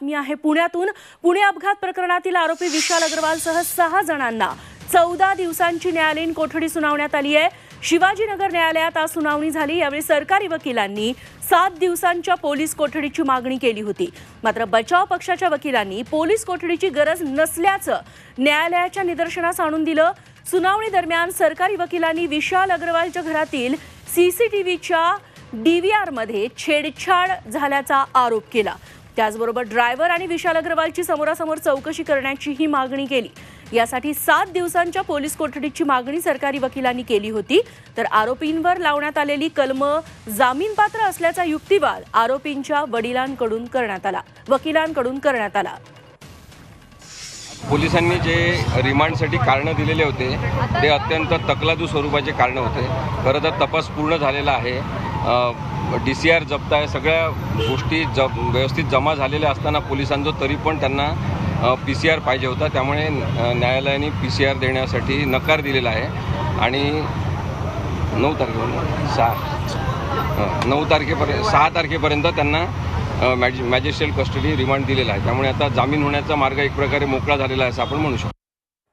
बातमी आहे पुण्यातून. पुणे अपघात प्रकरणातील आरोपी विशाल अग्रवालसह सहा जणांना चौदा दिवसांची न्यायालयीन कोठडी सुनावण्यात आली आहे. शिवाजीनगर न्यायालयात आज सुनावणी झाली. यावेळी सरकारी वकिलांनी सात दिवसांच्या पोलीस कोठडीची मागणी केली होती. मात्र बचाव पक्षाच्या वकिलांनी पोलीस कोठडीची गरज नसल्याचं न्यायालयाच्या निदर्शनास आणून दिलं. सुनावणी दरम्यान सरकारी वकिलांनी विशाल अग्रवालच्या घरातील सीसीटीव्हीच्या व्ही आरमध्ये छेडछाड झाल्याचा आरोप केला. त्याचबरोबर ड्रायव्हर आणि विशाल अग्रवालची समोरासमोर चौकशी करण्याचीही मागणी केली. यासाठी सात दिवसांच्या पोलीस कोठडीची मागणी सरकारी वकिलांनी केली होती. तर आरोपींवर लावण्यात आलेली कलम जामीनपात्र असल्याचा युक्तिवाद आरोपींच्या वडिलांकडून करण्यात आला वकिलांकडून करण्यात आला. पोलिसांनी जे रिमांडसाठी कारणं दिलेले होते ते अत्यंत तकलादू स्वरूपाचे कारणं होते. खरं तर तपास पूर्ण झालेला आहे. डी सी आर जप्त आहे सगळ्या गोष्टी ज व्यवस्थित जमा झालेल्या असताना पोलिसांचं तरी पण त्यांना पी सी आर पाहिजे होता. त्यामुळे न्यायालयाने पी सी आर देण्यासाठी नकार दिलेला आहे. आणि नऊ तारखेपर्यंत सहा. नऊ तारखेपर्यंत सहा तारखेपर्यंत त्यांना मॅज मॅजिस्ट्रेट कस्टडी रिमांड दिलेला आहे. त्यामुळे आता जामीन होण्याचा मार्ग एक प्रकारे मोकळा झालेला आहे असं आपण म्हणू शकतो.